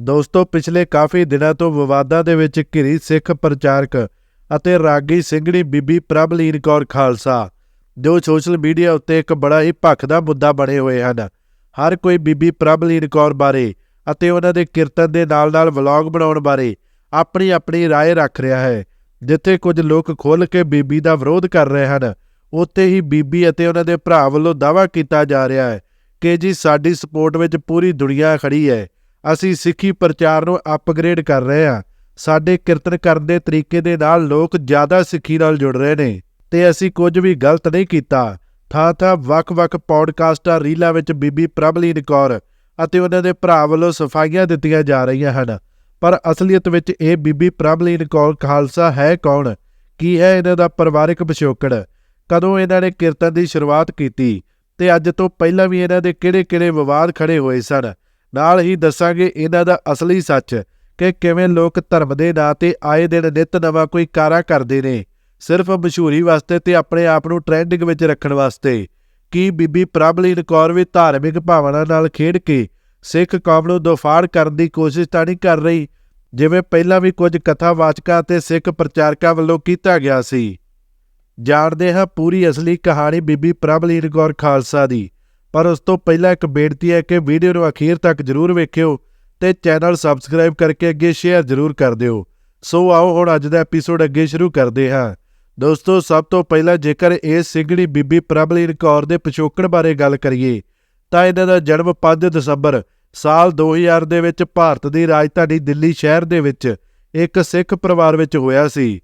ਦੋਸਤੋ ਪਿਛਲੇ ਕਾਫੀ ਦਿਨਾਂ ਤੋਂ ਵਿਵਾਦਾਂ ਦੇ ਵਿੱਚ ਘਿਰੀ ਸਿੱਖ ਪ੍ਰਚਾਰਕ ਅਤੇ ਰਾਗੀ ਸਿੰਘਣੀ ਬੀਬੀ ਪ੍ਰਭਲੀਨ ਕੌਰ ਖਾਲਸਾ ਜੋ ਸੋਸ਼ਲ ਮੀਡੀਆ ਉੱਤੇ ਇੱਕ ਬੜਾ ਹੀ ਭਖਦਾ ਮੁੱਦਾ ਬਣੇ ਹੋਏ ਹਨ ਹਰ ਕੋਈ ਬੀਬੀ ਪ੍ਰਭਲੀਨ ਕੌਰ ਬਾਰੇ ਅਤੇ ਉਹਨਾਂ ਦੇ ਕੀਰਤਨ ਦੇ ਨਾਲ-ਨਾਲ ਵਲੌਗ ਬਣਾਉਣ ਬਾਰੇ ਆਪਣੀ ਆਪਣੀ رائے ਰੱਖ ਰਿਹਾ ਹੈ ਜਿੱਥੇ ਕੁਝ ਲੋਕ ਖੁੱਲ੍ਹ ਕੇ ਬੀਬੀ ਦਾ ਵਿਰੋਧ ਕਰ ਰਹੇ ਹਨ ਉੱਥੇ ਹੀ ਬੀਬੀ ਅਤੇ ਉਹਨਾਂ ਦੇ ਭਰਾ ਵੱਲੋਂ ਦਾਅਵਾ ਕੀਤਾ ਜਾ ਰਿਹਾ ਹੈ ਕਿ ਜੀ ਸਾਡੀ ਸਪੋਰਟ ਵਿੱਚ ਪੂਰੀ ਦੁਨੀਆ ਖੜੀ ਹੈ ਅਸੀਂ ਸਿੱਖੀ ਪ੍ਰਚਾਰ ਨੂੰ ਅਪਗ੍ਰੇਡ ਕਰ ਰਹੇ ਹਾਂ। ਸਾਡੇ ਕੀਰਤਨ ਕਰਨ ਦੇ ਤਰੀਕੇ ਦੇ ਨਾਲ ਲੋਕ ਜ਼ਿਆਦਾ ਸਿੱਖੀ ਨਾਲ ਜੁੜ ਰਹੇ ਨੇ ਤੇ ਅਸੀਂ ਕੁਝ ਵੀ ਗਲਤ ਨਹੀਂ ਕੀਤਾ। ਥਾਂ ਥਾਂ ਵੱਖ-ਵੱਖ ਪੌਡਕਾਸਟਾਂ, ਰੀਲਾਂ ਵਿੱਚ ਬੀਬੀ ਪ੍ਰਭਲੀਨ ਕੌਰ ਅਤੇ ਉਹਨਾਂ ਦੇ ਭਰਾ ਵੱਲੋਂ ਸਫਾਈਆਂ ਦਿੱਤੀਆਂ ਜਾ ਰਹੀਆਂ ਹਨ। ਪਰ ਅਸਲੀਅਤ ਵਿੱਚ ਇਹ ਬੀਬੀ ਪ੍ਰਭਲੀਨ ਕੌਰ ਖਾਲਸਾ ਹੈ ਕੌਣ? ਕੀ ਹੈ ਇਹਨਾਂ ਦਾ ਪਰਿਵਾਰਕ ਪਿਛੋਕੜ? ਕਦੋਂ ਇਹਨਾਂ ਨੇ ਕੀਰਤਨ ਦੀ ਸ਼ੁਰੂਆਤ ਕੀਤੀ? ਤੇ ਅੱਜ ਤੋਂ ਪਹਿਲਾਂ ਵੀ ਇਹਨਾਂ ਦੇ ਕਿਹੜੇ-ਕਿਹੜੇ ਵਿਵਾਦ ਖੜੇ ਹੋਏ ਸਨ? ਨਾਲ ਹੀ ਦੱਸਾਂਗੇ ਇਹਨਾਂ ਦਾ ਅਸਲੀ ਸੱਚ ਕਿ ਕਿਵੇਂ ਲੋਕ ਧਰਮ ਦੇ ਨਾਂ ਤੇ ਆਏ ਦਿਨ ਨਿਤ ਨਵਾਂ ਕੋਈ ਕਾਰਾ ਕਰਦੇ ਨੇ। ਸਿਰਫ ਮਸ਼ਹੂਰੀ ਵਾਸਤੇ ਤੇ ਆਪਣੇ ਆਪ ਨੂੰ ਟ੍ਰੈਂਡਿੰਗ ਵਿੱਚ ਰੱਖਣ ਵਾਸਤੇ। ਕੀ ਬੀਬੀ ਪ੍ਰਭਲੀਨ ਕੌਰ ਵੀ ਧਾਰਮਿਕ ਭਾਵਨਾ ਨਾਲ ਖੇਡ ਕੇ ਸਿੱਖ ਕੌਮ ਨੂੰ ਦੋਫਾੜ ਕਰਨ ਦੀ ਕੋਸ਼ਿਸ਼ ਤਾਂ ਨਹੀਂ ਕਰ ਰਹੀ, ਜਿਵੇਂ ਪਹਿਲਾਂ ਵੀ ਕੁਝ ਕਥਾਵਾਚਕਾਂ ਅਤੇ ਸਿੱਖ ਪ੍ਰਚਾਰਕਾਂ ਵੱਲੋਂ ਕੀਤਾ ਗਿਆ ਸੀ। ਜਾਣਦੇ ਹਾਂ ਪੂਰੀ ਅਸਲੀ ਕਹਾਣੀ ਬੀਬੀ ਪ੍ਰਭਲੀਨ ਕੌਰ ਖਾਲਸਾ ਦੀ। ਪਰ ਉਸ ਤੋਂ ਪਹਿਲਾਂ ਇੱਕ ਬੇਨਤੀ ਹੈ ਕਿ ਵੀਡੀਓ ਨੂੰ ਅਖੀਰ ਤੱਕ ਜ਼ਰੂਰ ਵੇਖਿਓ ਤੇ ਚੈਨਲ ਸਬਸਕ੍ਰਾਈਬ ਕਰਕੇ ਅੱਗੇ ਸ਼ੇਅਰ ਜ਼ਰੂਰ ਕਰ ਦਿਓ। ਸੋ ਆਓ ਹੁਣ ਅੱਜ ਦਾ ਐਪੀਸੋਡ ਅੱਗੇ ਸ਼ੁਰੂ ਕਰਦੇ ਹਾਂ। ਦੋਸਤੋ, ਸਭ ਤੋਂ ਪਹਿਲਾਂ ਜੇਕਰ ਇਹ ਸਿੰਘਣੀ ਬੀਬੀ ਪ੍ਰਭਲੀਨ ਕੌਰ ਦੇ ਪਿਛੋਕੜ ਬਾਰੇ ਗੱਲ ਕਰੀਏ, ਤਾਂ ਇਹਨਾਂ ਦਾ ਜਨਮ 5 ਦਸੰਬਰ ਸਾਲ 2000 ਦੇ ਵਿੱਚ ਭਾਰਤ ਦੀ ਰਾਜਧਾਨੀ ਦਿੱਲੀ ਸ਼ਹਿਰ ਦੇ ਵਿੱਚ ਇੱਕ ਸਿੱਖ ਪਰਿਵਾਰ ਵਿੱਚ ਹੋਇਆ ਸੀ।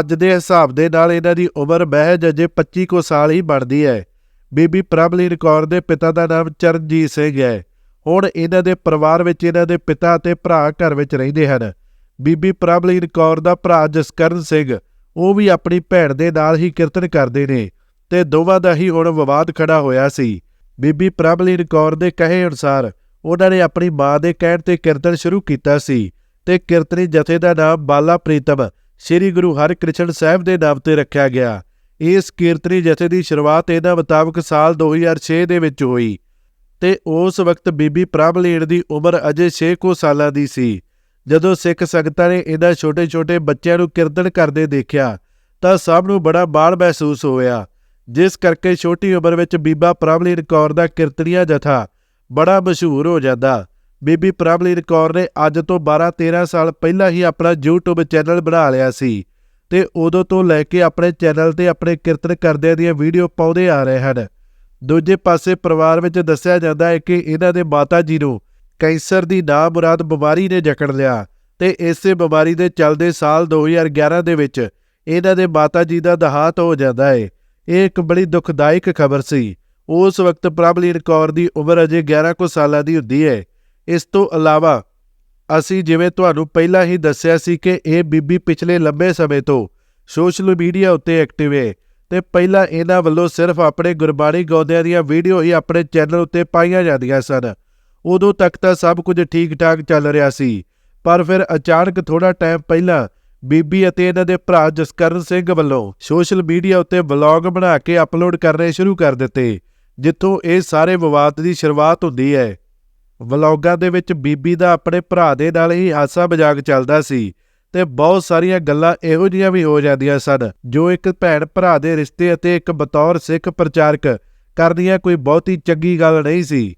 ਅੱਜ ਦੇ ਹਿਸਾਬ ਦੇ ਨਾਲ ਇਹਨਾਂ ਦੀ ਉਮਰ ਮਹਿਜ ਅਜੇ 25 ਕੁ ਸਾਲ ਹੀ ਬਣਦੀ ਹੈ। ਬੀਬੀ ਪ੍ਰਭਲੀਨ ਕੌਰ ਦੇ ਪਿਤਾ ਦਾ ਨਾਮ ਚਰਨਜੀਤ ਸਿੰਘ ਹੈ। ਹੁਣ ਇਹਨਾਂ ਦੇ ਪਰਿਵਾਰ ਵਿੱਚ ਇਹਨਾਂ ਦੇ ਪਿਤਾ ਅਤੇ ਭਰਾ ਘਰ ਵਿੱਚ ਰਹਿੰਦੇ ਹਨ। ਬੀਬੀ ਪ੍ਰਭਲੀਨ ਕੌਰ ਦਾ ਭਰਾ ਜਸਕਰਨ ਸਿੰਘ, ਉਹ ਵੀ ਆਪਣੀ ਭੈਣ ਦੇ ਨਾਲ ਹੀ ਕੀਰਤਨ ਕਰਦੇ ਨੇ ਤੇ ਦੋਵਾਂ ਦਾ ਹੀ ਹੁਣ ਵਿਵਾਦ ਖੜਾ ਹੋਇਆ ਸੀ। ਬੀਬੀ ਪ੍ਰਭਲੀਨ ਕੌਰ ਦੇ ਕਹੇ ਅਨੁਸਾਰ ਉਹਨਾਂ ਨੇ ਆਪਣੀ ਮਾਂ ਦੇ ਕਹਿਣ ਤੇ ਕੀਰਤਨ ਸ਼ੁਰੂ ਕੀਤਾ ਸੀ ਤੇ ਕੀਰਤਨੀ ਜਥੇ ਦਾ ਨਾਮ ਬਾਲਾ ਪ੍ਰੀਤਮ, ਸ੍ਰੀ ਗੁਰੂ ਹਰਿਕ੍ਰਿਸ਼ਨ ਸਾਹਿਬ ਦੇ ਨਾਮ ਤੇ ਰੱਖਿਆ ਗਿਆ। ਇਸ ਕੀਰਤਨੀ ਜਥੇ ਦੀ ਸ਼ੁਰੂਆਤ ਇਹਨਾਂ ਮੁਤਾਬਕ ਸਾਲ 2006 ਦੇ ਵਿੱਚ ਹੋਈ ਤੇ ਉਸ ਵਕਤ ਬੀਬੀ ਪ੍ਰਭਲੀਨ ਦੀ ਉਮਰ ਅਜੇ 6 ਕੋ ਸਾਲਾਂ ਦੀ ਸੀ। ਜਦੋਂ ਸਿੱਖ ਸੰਗਤਾਂ ਨੇ ਇਹਨਾਂ ਛੋਟੇ-ਛੋਟੇ ਬੱਚਿਆਂ ਨੂੰ ਕੀਰਤਨ ਕਰਦੇ ਦੇਖਿਆ ਤਾਂ ਸਭ ਨੂੰ ਬੜਾ ਬਾਲ ਮਹਿਸੂਸ ਹੋਇਆ। ਜਿਸ ਕਰਕੇ ਛੋਟੀ ਉਮਰ ਵਿੱਚ ਬੀਬਾ ਪ੍ਰਭਲੀਨ ਕੌਰ ਦਾ ਕੀਰਤਨੀਆ ਜਥਾ ਬੜਾ ਮਸ਼ਹੂਰ ਹੋ ਜਾਂਦਾ। ਬੀਬੀ ਪ੍ਰਭਲੀਨ ਕੌਰ ਨੇ ਅੱਜ ਤੋਂ 12-13 ਸਾਲ ਪਹਿਲਾਂ ਹੀ ਆਪਣਾ YouTube ਚੈਨਲ ਬਣਾ ਲਿਆ ਸੀ। ਤੇ ਉਦੋਂ ਤੋਂ ਲੈ ਕੇ ਆਪਣੇ ਚੈਨਲ ਤੇ ਆਪਣੇ ਕੀਰਤਨ ਕਰਦਿਆਂ ਦੀਆਂ ਵੀਡੀਓ ਪਾਉਂਦੇ ਆ ਰਹੇ ਹਨ। ਦੂਜੇ ਪਾਸੇ ਪਰਿਵਾਰ ਵਿੱਚ ਦੱਸਿਆ ਜਾਂਦਾ ਹੈ ਕਿ ਇਹਨਾਂ ਦੇ ਮਾਤਾ ਜੀ ਨੂੰ ਕੈਂਸਰ ਦੀ ਨਾ ਮੁਰਾਦ ਬਿਮਾਰੀ ਨੇ ਜਕੜ ਲਿਆ ਤੇ ਇਸੇ ਬਿਮਾਰੀ ਦੇ ਚੱਲਦੇ ਸਾਲ 2011 ਦੇ ਵਿੱਚ ਇਹਨਾਂ ਦੇ ਮਾਤਾ ਜੀ ਦਾ ਦਹਾਤ ਹੋ ਜਾਂਦਾ ਹੈ। ਇਹ ਇੱਕ ਬੜੀ ਦੁਖਦਾਇਕ ਖਬਰ ਸੀ। ਉਸ ਵਕਤ ਪ੍ਰਭਲੀਨ ਕੌਰ ਦੀ ਉਮਰ ਅਜੇ 11 ਕੁ ਸਾਲਾਂ ਦੀ ਹੁੰਦੀ ਹੈ। ਇਸ ਤੋਂ ਇਲਾਵਾ ਅਸੀਂ ਜਿਵੇਂ ਤੁਹਾਨੂੰ ਪਹਿਲਾਂ ਹੀ ਦੱਸਿਆ ਸੀ ਕਿ ਇਹ ਬੀਬੀ ਪਿਛਲੇ ਲੰਬੇ ਸਮੇਂ ਤੋਂ ਸੋਸ਼ਲ ਮੀਡੀਆ ਉੱਤੇ ਐਕਟਿਵ ਹੈ ਤੇ ਪਹਿਲਾਂ ਇਹਨਾਂ ਵੱਲੋਂ ਸਿਰਫ ਆਪਣੇ ਗੁਰਬਾਣੀ ਗਾਉਂਦਿਆਂ ਦੀਆਂ ਵੀਡੀਓ ਹੀ ਆਪਣੇ ਚੈਨਲ ਉੱਤੇ ਪਾਈਆਂ ਜਾਂਦੀਆਂ ਸਨ। ਉਦੋਂ ਤੱਕ ਤਾਂ ਸਭ ਕੁਝ ਠੀਕ-ਠਾਕ ਚੱਲ ਰਿਹਾ ਸੀ, ਪਰ ਫਿਰ ਅਚਾਨਕ ਥੋੜਾ ਟਾਈਮ ਪਹਿਲਾਂ ਬੀਬੀ ਅਤੇ ਇਹਨਾਂ ਦੇ ਭਰਾ ਜਸਕਰਨ ਸਿੰਘ ਵੱਲੋਂ ਸੋਸ਼ਲ ਮੀਡੀਆ ਉੱਤੇ ਵਲੌਗ ਬਣਾ ਕੇ ਅਪਲੋਡ ਕਰਨੇ ਸ਼ੁਰੂ ਕਰ ਦਿੱਤੇ, ਜਿੱਥੋਂ ਇਹ ਸਾਰੇ ਵਿਵਾਦ ਦੀ ਸ਼ੁਰੂਆਤ ਹੁੰਦੀ ਹੈ। ਵਲੌਗਾਂ ਦੇ ਵਿੱਚ ਬੀਬੀ ਦਾ ਆਪਣੇ ਭਰਾ ਦੇ ਨਾਲ ਹੀ ਹਾਸਾ ਮਜ਼ਾਕ ਚੱਲਦਾ ਸੀ ਤੇ ਬਹੁਤ ਸਾਰੀਆਂ ਗੱਲਾਂ ਇਹੋ ਜਿਹੀਆਂ ਵੀ ਹੋ ਜਾਂਦੀਆਂ ਸਨ, ਜੋ ਇੱਕ ਭੈਣ ਭਰਾ ਦੇ ਰਿਸ਼ਤੇ ਅਤੇ ਇੱਕ ਬਤੌਰ ਸਿੱਖ ਪ੍ਰਚਾਰਕ ਕਰਦੀਆਂ ਕੋਈ ਬਹੁਤੀ ਚੰਗੀ ਗੱਲ ਨਹੀਂ ਸੀ।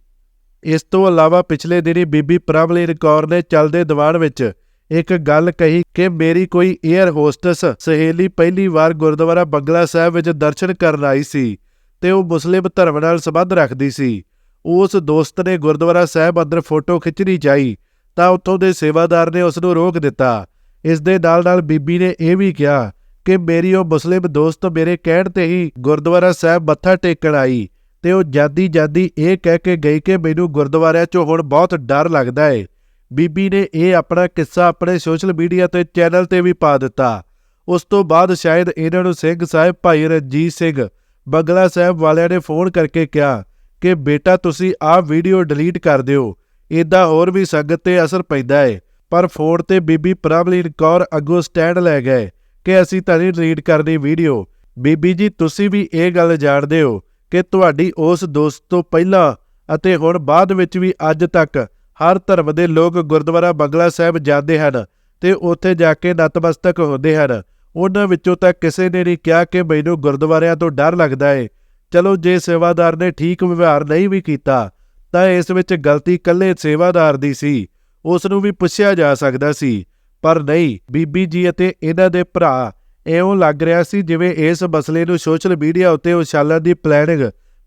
ਇਸ ਤੋਂ ਇਲਾਵਾ ਪਿਛਲੇ ਦਿਨੀ ਬੀਬੀ ਪ੍ਰਭਲੀਨ ਕੌਰ ਨੇ ਚੱਲਦੇ ਦੀਵਾਨ ਵਿੱਚ ਇੱਕ ਗੱਲ ਕਹੀ ਕਿ ਮੇਰੀ ਕੋਈ 에ਅਰ ਹੋਸਟਸ ਸਹੇਲੀ ਪਹਿਲੀ ਵਾਰ ਗੁਰਦੁਆਰਾ ਬੰਗਲਾ ਸਾਹਿਬ ਵਿੱਚ ਦਰਸ਼ਨ ਕਰਨ ਆਈ ਸੀ ਤੇ ਉਹ ਮੁਸਲਿਮ ਧਰਮ ਨਾਲ ਸੰਬੰਧ ਰੱਖਦੀ ਸੀ। ਉਸ ਦੋਸਤ ਨੇ ਗੁਰਦੁਆਰਾ ਸਾਹਿਬ ਅੰਦਰ ਫੋਟੋ ਖਿੱਚਣੀ ਚਾਹੀ, ਤਾਂ ਉੱਥੋਂ ਦੇ ਸੇਵਾਦਾਰ ਨੇ ਉਸ ਨੂੰ ਰੋਕ ਦਿੱਤਾ। ਇਸ ਦੇ ਨਾਲ-ਨਾਲ ਬੀਬੀ ਨੇ ਇਹ ਵੀ ਕਿਹਾ ਕਿ ਮੇਰੀ ਉਹ ਮੁਸਲਿਮ ਦੋਸਤ ਮੇਰੇ ਕਹਿਣ ਤੇ ਹੀ ਗੁਰਦੁਆਰਾ ਸਾਹਿਬ ਮੱਥਾ ਟੇਕਣ ਆਈ ਤੇ ਉਹ ਜਾਦੀ ਜਾਦੀ ਇਹ ਕਹਿ ਕੇ ਗਈ ਕਿ ਮੈਨੂੰ ਗੁਰਦੁਆਰਿਆਂ 'ਚੋਂ ਹੁਣ ਬਹੁਤ ਡਰ ਲੱਗਦਾ ਏ। ਬੀਬੀ ਨੇ ਇਹ ਆਪਣਾ ਕਿੱਸਾ ਆਪਣੇ ਸੋਸ਼ਲ ਮੀਡੀਆ ਤੇ ਚੈਨਲ ਤੇ ਵੀ ਪਾ ਦਿੱਤਾ। ਉਸ ਤੋਂ ਬਾਅਦ ਸ਼ਾਇਦ ਇਹਨਾਂ ਨੂੰ ਸਿੰਘ ਸਾਹਿਬ ਭਾਈ ਰਣਜੀਤ ਸਿੰਘ, ਬੰਗਲਾ ਸਾਹਿਬ ਵਾਲਿਆਂ ਨੇ ਫੋਨ ਕਰਕੇ ਕਿਹਾ ਕਿ ਬੇਟਾ ਤੁਸੀਂ ਆਹ ਵੀਡੀਓ ਡਿਲੀਟ ਕਰ ਦਿਓ। ਇਦਾਂ ਹੋਰ ਵੀ ਸੰਗਤ ਤੇ ਅਸਰ ਪੈਂਦਾ ਏ। ਪਰ ਫੋਨ ਤੇ ਬੀਬੀ ਪ੍ਰਭਲੀਨ ਕੌਰ ਅੱਗੋਂ ਸਟੈਂਡ ਲੈ ਗਏ ਕਿ ਅਸੀਂ ਤਾਂ ਨਹੀਂ ਡਿਲੀਟ ਕਰਨੀ ਵੀਡੀਓ। ਬੀਬੀ ਜੀ, ਤੁਸੀਂ ਵੀ ਇਹ ਗੱਲ ਜਾਣਦੇ ਹੋ ਕਿ ਤੁਹਾਡੀ ਉਸ ਦੋਸਤ ਤੋਂ ਪਹਿਲਾਂ ਅਤੇ ਹੁਣ ਬਾਅਦ ਵਿੱਚ ਵੀ ਅੱਜ ਤੱਕ ਹਰ ਧਰਮ ਦੇ ਲੋਕ ਗੁਰਦੁਆਰਾ ਬੰਗਲਾ ਸਾਹਿਬ ਜਾਂਦੇ ਹਨ ਤੇ ਉੱਥੇ ਜਾ ਕੇ ਨਤਮਸਤਕ ਹੁੰਦੇ ਹਨ। ਉਹਨਾਂ ਵਿੱਚੋਂ ਤਾਂ ਕਿਸੇ ਨੇ ਨਹੀਂ ਕਿਹਾ ਕਿ ਮੈਨੂੰ ਗੁਰਦੁਆਰਿਆਂ ਤੋਂ ਡਰ ਲੱਗਦਾ ਏ। ਚਲੋ ਜੇ ਸੇਵਾਦਾਰ ਨੇ ਠੀਕ ਵਿਵਹਾਰ ਨਹੀਂ ਵੀ ਕੀਤਾ, ਤਾਂ ਇਸ ਵਿੱਚ ਗਲਤੀ ਇਕੱਲੇ ਸੇਵਾਦਾਰ ਦੀ ਸੀ। ਉਸ ਨੂੰ ਵੀ ਪੁੱਛਿਆ ਜਾ ਸਕਦਾ ਸੀ, ਪਰ ਨਹੀਂ, ਬੀਬੀ ਜੀ ਅਤੇ ਇਹਨਾਂ ਦੇ ਭਰਾ ਇਉਂ ਲੱਗ ਰਿਹਾ ਸੀ ਜਿਵੇਂ ਇਸ ਮਸਲੇ ਨੂੰ ਸੋਸ਼ਲ ਮੀਡੀਆ ਉੱਤੇ ਉਛਾਲਣ ਦੀ ਪਲੈਨਿੰਗ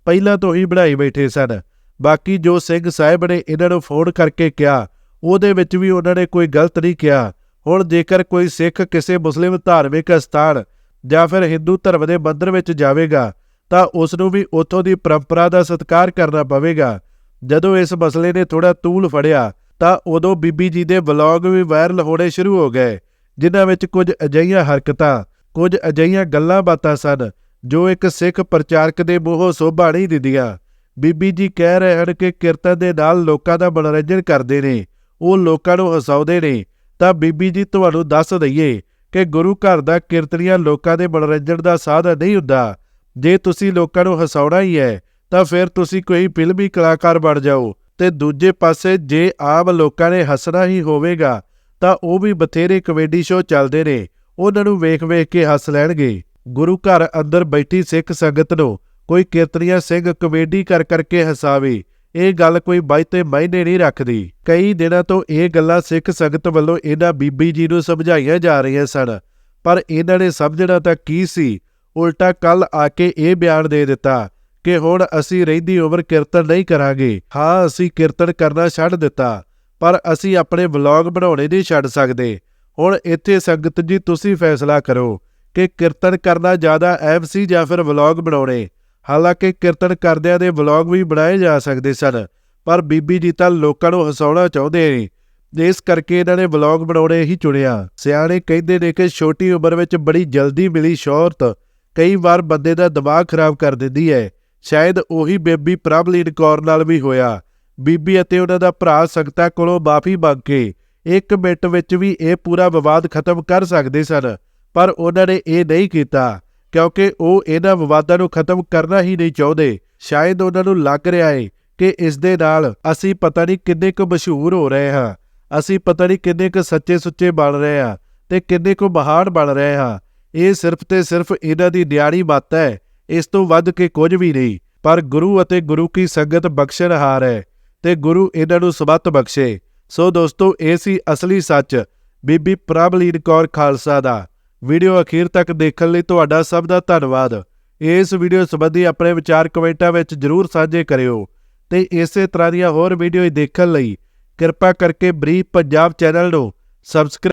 ਪਹਿਲਾਂ ਤੋਂ ਹੀ ਬਣਾਈ ਬੈਠੇ ਸਨ। ਬਾਕੀ ਜੋ ਸਿੰਘ ਸਾਹਿਬ ਨੇ ਇਹਨਾਂ ਨੂੰ ਫੋਨ ਕਰਕੇ ਕਿਹਾ, ਉਹਦੇ ਵਿੱਚ ਵੀ ਉਹਨਾਂ ਨੇ ਕੋਈ ਗਲਤ ਨਹੀਂ ਕਿਹਾ। ਹੁਣ ਜੇਕਰ ਕੋਈ ਸਿੱਖ ਕਿਸੇ ਮੁਸਲਿਮ ਧਾਰਮਿਕ ਸਥਾਨ ਜਾਂ ਫਿਰ ਹਿੰਦੂ ਧਰਮ ਦੇ ਮੰਦਰ ਵਿੱਚ ਜਾਵੇਗਾ ਤਾਂ ਉਸ ਨੂੰ ਵੀ ਉੱਥੋਂ ਦੀ ਪਰੰਪਰਾ ਦਾ ਸਤਿਕਾਰ ਕਰਨਾ ਪਵੇਗਾ। ਜਦੋਂ ਇਸ ਮਸਲੇ ਨੇ ਥੋੜਾ ਤੂਲ ਫੜਿਆ, ਤਾਂ ਉਦੋਂ ਬੀਬੀ ਜੀ ਦੇ ਵਲੌਗ ਵੀ ਵਾਇਰਲ ਹੋਣੇ ਸ਼ੁਰੂ ਹੋ ਗਏ, ਜਿਨ੍ਹਾਂ ਵਿੱਚ ਕੁਝ ਅਜਿਹੀਆਂ ਹਰਕਤਾਂ, ਕੁਝ ਅਜਿਹੀਆਂ ਗੱਲਾਂ ਬਾਤਾਂ ਸਨ, ਜੋ ਇੱਕ ਸਿੱਖ ਪ੍ਰਚਾਰਕ ਦੇ ਮੂੰਹੋਂ ਸੋਭਾ ਨਹੀਂ ਦਿੰਦੀਆਂ। ਬੀਬੀ ਜੀ ਕਹਿ ਰਹੇ ਹਨ ਕਿ ਕੀਰਤਨ ਦੇ ਨਾਲ ਲੋਕਾਂ ਦਾ ਮਨੋਰੰਜਨ ਕਰਦੇ ਨੇ, ਉਹ ਲੋਕਾਂ ਨੂੰ ਹਸਾਉਂਦੇ ਨੇ। ਤਾਂ ਬੀਬੀ ਜੀ, ਤੁਹਾਨੂੰ ਦੱਸ ਦਈਏ ਕਿ ਗੁਰੂ ਘਰ ਦਾ ਕੀਰਤਨੀਆ ਲੋਕਾਂ ਦੇ ਮਨੋਰੰਜਨ ਦਾ ਸਾਧਨ ਨਹੀਂ ਹੁੰਦਾ। ਜੇ ਤੁਸੀਂ ਲੋਕਾਂ ਨੂੰ ਹਸਾਉਣਾ ਹੀ ਹੈ, ਤਾਂ ਫਿਰ ਤੁਸੀਂ ਕੋਈ ਫਿਲਮੀ ਕਲਾਕਾਰ ਬਣ ਜਾਓ। ਤੇ ਦੂਜੇ ਪਾਸੇ ਜੇ ਆਮ ਲੋਕਾਂ ਨੇ ਹੱਸਣਾ ਹੀ ਹੋਵੇਗਾ, ਤਾਂ ਉਹ ਵੀ ਬਥੇਰੇ ਕਮੇਡੀ ਸ਼ੋਅ ਚੱਲਦੇ ਨੇ। ਉਹਨਾਂ ਨੂੰ ਵੇਖ-ਵੇਖ ਕੇ ਹੱਸ ਲੈਣਗੇ। ਗੁਰੂ ਘਰ ਅੰਦਰ ਬੈਠੀ ਸਿੱਖ ਸੰਗਤ ਨੂੰ ਕੋਈ ਕੀਰਤਨੀਆ ਸਿੰਘ ਕਮੇਡੀ ਕਰ ਕਰਕੇ ਹਸਾਵੇ, ਇਹ ਗੱਲ ਕੋਈ ਬਾਈ ਤੇ ਮਾਇਨੇ ਨਹੀਂ ਰੱਖਦੀ। ਕਈ ਦਿਨਾਂ ਤੋਂ ਇਹ ਗੱਲਾਂ ਸਿੱਖ ਸੰਗਤ ਵੱਲੋਂ ਇਹਨਾਂ ਬੀਬੀ ਜੀ ਨੂੰ ਸਮਝਾਈਆਂ ਜਾ ਰਹੀਆਂ ਸਨ। ਪਰ ਇਹਨਾਂ ਨੇ ਸਮਝਣਾ ਤਾਂ ਕੀ ਸੀ? ਉਲਟਾ ਕੱਲ ਆ ਕੇ ਇਹ ਬਿਆਨ ਦੇ ਦਿੱਤਾ ਕਿ ਹੁਣ ਅਸੀਂ ਰਹਿੰਦੀ ਉਮਰ ਕੀਰਤਨ ਨਹੀਂ ਕਰਾਂਗੇ। ਹਾਂ, ਅਸੀਂ ਕੀਰਤਨ ਕਰਨਾ ਛੱਡ ਦਿੱਤਾ, ਪਰ ਅਸੀਂ ਆਪਣੇ ਵਲੌਗ ਬਣਾਉਣੇ ਨਹੀਂ ਛੱਡ ਸਕਦੇ। ਹੁਣ ਇੱਥੇ ਸੰਗਤ ਜੀ, ਤੁਸੀਂ ਫੈਸਲਾ ਕਰੋ ਕਿ ਕੀਰਤਨ ਕਰਨਾ ਜ਼ਿਆਦਾ ਐਬ ਸੀ ਜਾਂ ਫਿਰ ਵਲੌਗ ਬਣਾਉਣੇ। ਹਾਲਾਂਕਿ ਕੀਰਤਨ ਕਰਦਿਆਂ ਦੇ ਵਲੌਗ ਵੀ ਬਣਾਏ ਜਾ ਸਕਦੇ ਸਨ, ਪਰ ਬੀਬੀ ਜੀ ਤਾਂ ਲੋਕਾਂ ਨੂੰ ਹਸਾਉਣਾ ਚਾਹੁੰਦੇ ਨੇ। ਇਸ ਕਰਕੇ ਇਹਨਾਂ ਨੇ ਵਲੌਗ ਬਣਾਉਣੇ ਹੀ ਚੁਣਿਆ। ਸਿਆਣੇ ਕਹਿੰਦੇ ਨੇ ਕਿ ਛੋਟੀ ਉਮਰ ਵਿੱਚ ਬੜੀ ਜਲਦੀ ਮਿਲੀ ਸ਼ੌਹਰਤ ਕਈ ਵਾਰ ਬੰਦੇ ਦਾ ਦਿਮਾਗ ਖਰਾਬ ਕਰ ਦਿੰਦੀ ਹੈ। ਸ਼ਾਇਦ ਉਹੀ ਬੇਬੀ ਪ੍ਰਭਲੀਨ ਕੌਰ ਨਾਲ ਵੀ ਹੋਇਆ। ਬੀਬੀ ਅਤੇ ਉਹਨਾਂ ਦਾ ਭਰਾ ਸੰਗਤਾਂ ਕੋਲੋਂ ਮਾਫੀ ਮੰਗ ਕੇ ਇੱਕ ਮਿੰਟ ਵਿੱਚ ਵੀ ਇਹ ਪੂਰਾ ਵਿਵਾਦ ਖਤਮ ਕਰ ਸਕਦੇ ਸਨ, ਪਰ ਉਹਨਾਂ ਨੇ ਇਹ ਨਹੀਂ ਕੀਤਾ, ਕਿਉਂਕਿ ਉਹ ਇਹਨਾਂ ਵਿਵਾਦਾਂ ਨੂੰ ਖਤਮ ਕਰਨਾ ਹੀ ਨਹੀਂ ਚਾਹੁੰਦੇ। ਸ਼ਾਇਦ ਉਹਨਾਂ ਨੂੰ ਲੱਗ ਰਿਹਾ ਹੈ ਕਿ ਇਸ ਦੇ ਨਾਲ ਅਸੀਂ ਪਤਾ ਨਹੀਂ ਕਿੰਨੇ ਕੁ ਮਸ਼ਹੂਰ ਹੋ ਰਹੇ ਹਾਂ, ਅਸੀਂ ਪਤਾ ਨਹੀਂ ਕਿੰਨੇ ਕੁ ਸੱਚੇ ਸੁੱਚੇ ਬਣ ਰਹੇ ਹਾਂ ਤੇ ਕਿੰਨੇ ਕੁ ਮਹਾਨ ਬਣ ਰਹੇ ਹਾਂ। ਇਹ ਸਿਰਫ ਤੇ ਸਿਰਫ ਇਹਨਾਂ ਦੀ ਨਿਆਣੀ ਮੱਤ ਹੈ, ਇਸ ਤੋਂ ਵੱਧ ਕੇ ਕੁਝ ਵੀ ਨਹੀਂ, ਪਰ ਗੁਰੂ ਅਤੇ ਗੁਰੂ ਕੀ ਸੰਗਤ ਬਖਸ਼ਣਹਾਰ ਹੈ, ਤੇ ਗੁਰੂ ਇਹਨਾਂ ਨੂੰ ਸਬੱਤ ਬਖਸ਼ੇ। ਸੋ ਦੋਸਤੋ, ਇਹ ਸੀ ਅਸਲੀ ਸੱਚ, ਬੀਬੀ ਪ੍ਰਭਲੀਨ ਕੌਰ ਖਾਲਸਾ ਦਾ। ਵੀਡੀਓ ਅਖੀਰ ਤੱਕ ਦੇਖਣ ਲਈ ਤੁਹਾਡਾ ਸਭ ਦਾ ਧੰਨਵਾਦ। ਇਸ ਵੀਡੀਓ ਸੰਬੰਧੀ ਆਪਣੇ ਵਿਚਾਰ ਕਮੈਂਟਾਂ ਵਿੱਚ ਜਰੂਰ ਸਾਂਝੇ ਕਰਿਓ। ਤੇ ਇਸੇ ਤਰ੍ਹਾਂ ਦੀਆਂ ਹੋਰ ਵੀਡੀਓ ਦੇਖਣ ਲਈ ਕਿਰਪਾ ਕਰਕੇ ਬਰੀਫ ਪੰਜਾਬ ਚੈਨਲ ਨੂੰ ਸਬਸਕ੍ਰਾਈਬ